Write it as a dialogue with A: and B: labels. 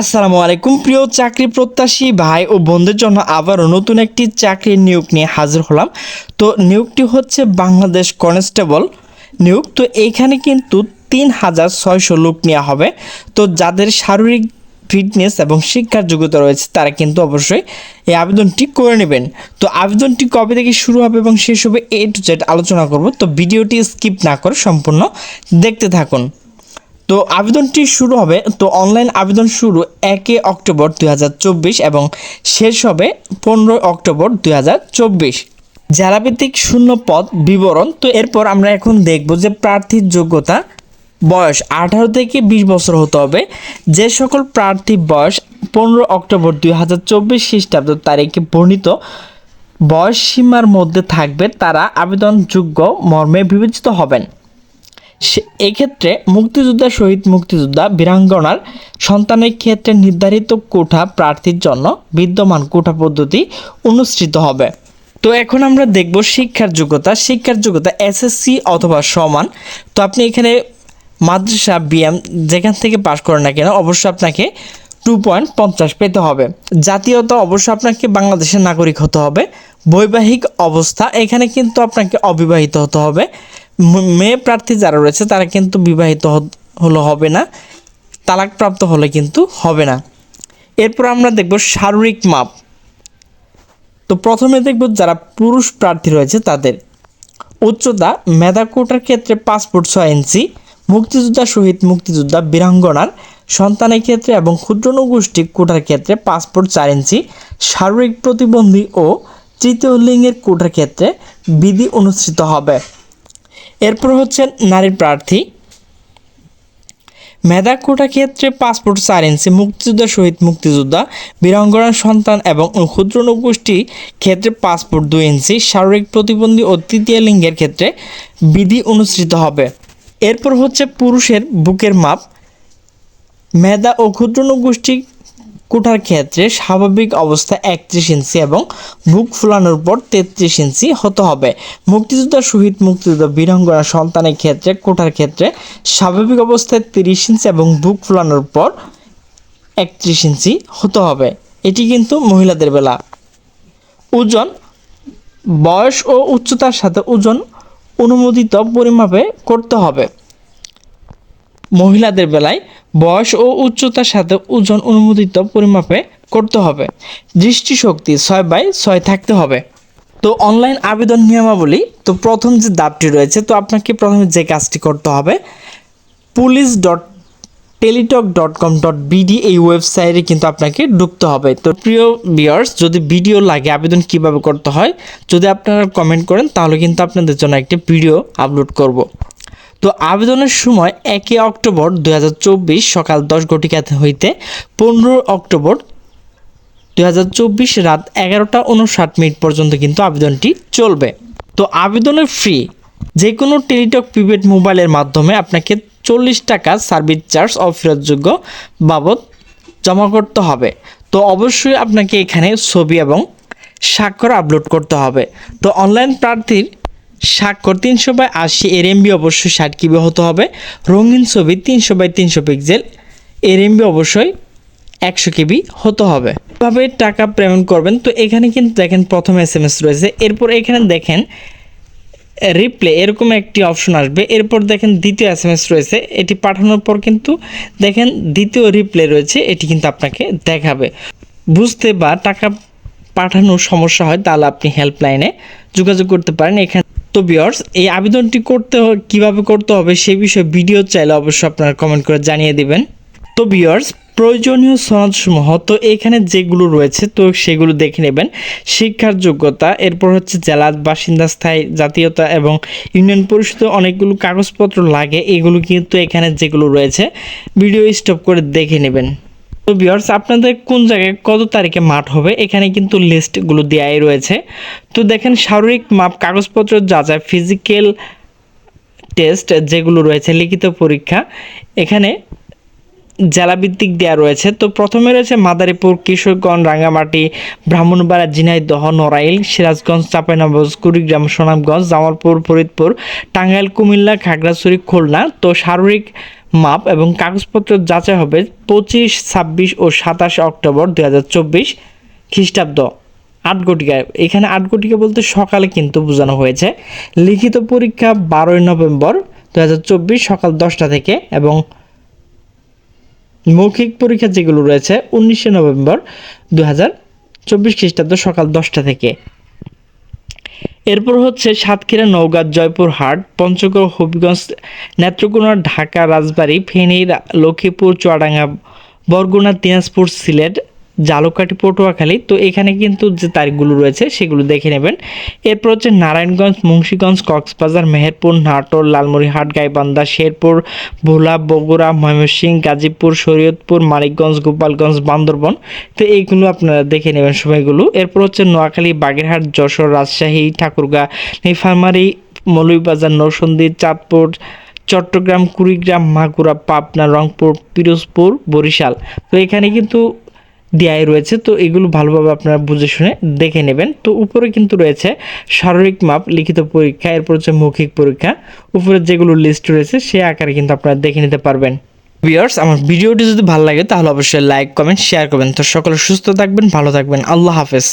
A: আসসালামু আলাইকুম, প্রিয় চাকরি প্রত্যাশী ভাই ও বোনদের জন্য আবারও নতুন একটি চাকরির নিয়োগ নিয়ে হাজির হলাম। তো নিয়োগটি হচ্ছে বাংলাদেশ কনস্টেবল নিয়োগ। তো এইখানে কিন্তু তিন হাজার ছয়শো লোক নেওয়া হবে। তো যাদের শারীরিক ফিটনেস এবং শিক্ষার যোগ্যতা রয়েছে, তারা কিন্তু অবশ্যই এই আবেদনটি করে নেবেন। তো আবেদনটি কবে থেকে শুরু হবে এবং শেষ হবে এ টু জেড আলোচনা করব। তো ভিডিওটি স্কিপ না করে সম্পূর্ণ দেখতে থাকুন। তো আবেদনটি শুরু হবে, তো অনলাইন আবেদন শুরু একে অক্টোবর দুই হাজার চব্বিশ এবং শেষ হবে পনেরোই অক্টোবর দুই হাজার চব্বিশ। জেলাভিত্তিক শূন্য পদ বিবরণ, তো এরপর আমরা এখন দেখব যে প্রার্থীর যোগ্যতা, বয়স আঠারো থেকে বিশ বছর হতে হবে, যে সকল প্রার্থী বয়স পনেরো অক্টোবর দুই হাজার চব্বিশ খ্রিস্টাব্দ তারিখে বর্ণিত, বয়স সীমার মধ্যে থাকবে, তারা আবেদনযোগ্য মর্মে বিবেচিত হবেন। এক্ষেত্রে মুক্তিযোদ্ধা শহীদ মুক্তিযোদ্ধা বীরাঙ্গনার সন্তানের ক্ষেত্রে নির্ধারিত কোঠা প্রার্থীর জন্য বিদ্যমান কোঠা পদ্ধতি অনুষ্ঠিত হবে। তো এখন আমরা দেখব শিক্ষার যোগ্যতা। শিক্ষার যোগ্যতা এসএসসি অথবা সমান। তো আপনি এখানে মাদ্রাসা, বিএম যেখান থেকে পাশ করেন না কেন, অবশ্যই আপনাকে টু পয়েন্ট পঞ্চাশ পেতে হবে। জাতীয়তা অবশ্যই আপনাকে বাংলাদেশের নাগরিক হতে হবে। বৈবাহিক অবস্থা, এখানে কিন্তু আপনাকে অবিবাহিত হতে হবে। মেয়ে প্রার্থী যারা রয়েছে তারা কিন্তু বিবাহিত হলে হবে না, তালাকপ্রাপ্ত হলে কিন্তু হবে না। এরপর আমরা দেখব শারীরিক মাপ। তো প্রথমে দেখব যারা পুরুষ প্রার্থী রয়েছে তাদের। উচ্চতা মেধা কোটার ক্ষেত্রে ফুট ছয় ইঞ্চি, মুক্তিযোদ্ধা শহীদ মুক্তিযোদ্ধা বীরাঙ্গনার, সন্তানের ক্ষেত্রে এবং ক্ষুদ্র নগোষ্ঠী কোটার ক্ষেত্রে ফুট চার ইঞ্চি, শারীরিক প্রতিবন্ধী ও তৃতীয় লিঙ্গের কোটার ক্ষেত্রে বিধি অনুসৃত হবে। এরপর হচ্ছে নারী প্রার্থী। মেধা কোটা ক্ষেত্রে পাসপোর্ট চার ইঞ্চি মুক্তিযোদ্ধা শহীদ মুক্তিযোদ্ধা, বীরাঙ্গনার সন্তান এবং ক্ষুদ্র নগোষ্ঠী ক্ষেত্রে পাসপোর্ট দুই ইঞ্চি, শারীরিক প্রতিবন্ধী ও তৃতীয় লিঙ্গের ক্ষেত্রে বিধি অনুসৃত হবে। এরপর হচ্ছে পুরুষের বুকের মাপ। মেধা ও ক্ষুদ্র নগোষ্ঠী কোঠার ক্ষেত্রে স্বাভাবিক অবস্থা একত্রিশ ইঞ্চি এবং বুক ফুলানোর পর তেত্রিশ ইঞ্চি হতে হবে। মুক্তিযোদ্ধা শহীদ মুক্তিযোদ্ধা বীরাঙ্গনা সন্তানের ক্ষেত্রে, কোঠার ক্ষেত্রে স্বাভাবিক অবস্থায় তিরিশ ইঞ্চি এবং বুক ফুলানোর পর একত্রিশ ইঞ্চি হতে হবে। এটি কিন্তু মহিলাদের বেলা। ওজন, বয়স ও উচ্চতার সাথে ওজন অনুমোদিত পরিমাপে করতে হবে। মহিলাদের বেলায় বয়স ও উচ্চতার সাথে ওজন অনুমোদিত পরিমাপে করতে হবে। দৃষ্টিশক্তি ছয় বাই ছয় থাকতে হবে। তো অনলাইন আবেদন নিয়মাবলী, তো প্রথম যে দাবটি রয়েছে, তো আপনাকে প্রথমে যে কাজটি করতে হবে, police dot, Teletalk dot com dot BD এই ওয়েবসাইটে কিন্তু আপনাকে ঢুকতে হবে। তো প্রিয় বিয়ার্স যদি ভিডিও লাগে, আবেদন কীভাবে করতে হয়, যদি আপনারা কমেন্ট করেন, তাহলে কিন্তু আপনাদের জন্য একটি ভিডিও আপলোড করব। তো আবেদনের সময় একে অক্টোবর দু হাজার চব্বিশ সকাল দশ ঘটিকা হইতে পনেরো অক্টোবর দু হাজার চব্বিশ রাত এগারোটা উনষাট মিনিট পর্যন্ত কিন্তু আবেদনটি চলবে। তো আবেদনের ফ্রি যে কোনো টেলিটক প্রিপেড মোবাইলের মাধ্যমে আপনাকে চল্লিশ টাকা সার্ভিস চার্জ অফেরতযোগ্য বাবদ জমা করতে হবে। তো অবশ্যই আপনাকে এখানে ছবি এবং স্বাক্ষর আপলোড করতে হবে। তো অনলাইন প্রার্থীর স্বাক্ষর তিনশো বাই আশি এর এমবি অবশ্যই ষাট কিবি হতে হবে। রঙিন ছবি তিনশো বাই তিনশো পিক্সেল এর এমবি অবশ্যই একশো কেবি হতে হবে। এভাবে টাকা পেমেন্ট করবেন। তো এখানে কিন্তু দেখেন প্রথম এস এম এস রয়েছে। এরপর এখানে দেখেন রিপ্লে এরকম একটি অপশন আসবে। এরপর দেখেন দ্বিতীয় এস এম এস রয়েছে। এটি পাঠানোর পর কিন্তু দেখেন দ্বিতীয় রিপ্লে রয়েছে। এটি কিন্তু আপনাকে দেখাবে। বুঝতে বা টাকা পাঠানোর সমস্যা হয় তাহলে আপনি হেল্পলাইনে যোগাযোগ করতে পারেন। এখানে তো বিয়ার্স এই আবেদনটি করতে কীভাবে করতে হবে সেই বিষয়ে ভিডিও চাইলে অবশ্যই আপনারা কমেন্ট করে জানিয়ে দিবেন। তো বিয়ার্স প্রয়োজনীয় সনদসমূহ, তো এখানে যেগুলো রয়েছে, তো সেগুলো দেখে নেবেন। শিক্ষার যোগ্যতা, এরপর হচ্ছে জেলার বাসিন্দা, স্থায়ী, জাতীয়তা এবং ইউনিয়ন পরিষদে, অনেকগুলো কাগজপত্র লাগে, এগুলো কিন্তু এখানে যেগুলো রয়েছে ভিডিও স্টপ করে দেখে নেবেন। তো ভিউয়ার্স আপনাদের কোন জায়গায় কত তারিখে মাঠ হবে? এখানে কিন্তু লিস্টগুলো দেওয়াই রয়েছে। তো দেখেন, শারীরিক মাপ, কাগজপত্র, যা যা ফিজিক্যাল টেস্ট যেগুলো রয়েছে, লিখিত পরীক্ষা। এখানে জেলাভিত্তিক দেওয়া রয়েছে। তো প্রথমে রয়েছে মাদারীপুর, কিশোরগঞ্জ, রাঙ্গামাটি, ব্রাহ্মণবাড়া, ঝিনাইদহ, নড়াইল, সিরাজগঞ্জ, চাঁপাইনবাবগঞ্জ, কুড়িগ্রাম, সুনামগঞ্জ, জামালপুর, ফরিদপুর, টাঙ্গাইল, কুমিল্লা, খাগড়াছড়ি, খুলনা। তো শারীরিক মাপ এবং কাগজপত্র যাচাই হবে পঁচিশ, ছাব্বিশ ও সাতাশে অক্টোবর দু হাজার চব্বিশ খ্রিস্টাব্দ। আট ঘটিকা এখানে আটগটিকা বলতে সকালে কিন্তু বোঝানো হয়েছে। লিখিত পরীক্ষা বারোই নভেম্বর দু হাজার চব্বিশ সকাল দশটা থেকে এবং মৌখিক পরীক্ষা যেগুলো রয়েছে, উনিশে নভেম্বর দু হাজার চব্বিশ খ্রিস্টাব্দ সকাল দশটা থেকে। এরপর হচ্ছে সাতক্ষীরা, নওগাঁ, জয়পুর হাট, পঞ্চগড়, হবিগঞ্জ, নেত্রকোনা, ঢাকা, রাজবাড়ী, ফেনী, লক্ষ্মীপুর, চুয়াডাঙ্গা, বরগুনা, দিনাজপুর, সিলেট জালুকাঠি পটুয়াখালী। তো এখানে কিন্তু যে তারিখগুলো রয়েছে, সেগুলো দেখে নেবেন। এরপর হচ্ছে নারায়ণগঞ্জ, মুন্সীগঞ্জ, কক্সবাজার, মেহেরপুর, নাটোর, লালমনিরহাট, গাইবান্ধা, শেরপুর, ভোলা, বগুড়া, ময়মনসিংহ, গাজীপুর, শরীয়তপুর, মানিকগঞ্জ, গোপালগঞ্জ, বান্দরবন। তো এইগুলো আপনারা দেখে নেবেন সময়গুলো। এরপর হচ্ছে নোয়াখালী, বাগেরহাট, যশোর, রাজশাহী, ঠাকুরগাঁ নীলফামারী মৌলভীবাজার নরসন্দী চাঁদপুর, চট্টগ্রাম, কুড়িগ্রাম, মাগুরা, পাবনা, রংপুর, পিরোজপুর, বরিশাল। তো এখানে কিন্তু দেয়াই রয়েছে, তো এগুলো ভালোভাবে আপনারা বুঝে শুনে দেখে নেবেন। তো উপরে কিন্তু রয়েছে শারীরিক মাপ, লিখিত পরীক্ষা, এরপর হচ্ছে মৌখিক পরীক্ষা। উপরে যেগুলো লিস্ট রয়েছে, সে আকারে কিন্তু আপনারা দেখে নিতে পারবেন। ভিউয়ার্স আমার ভিডিওটি যদি ভালো লাগে, তাহলে অবশ্যই লাইক কমেন্ট শেয়ার করবেন। তো সকলে সুস্থ থাকবেন, ভালো থাকবেন। আল্লাহ হাফেজ।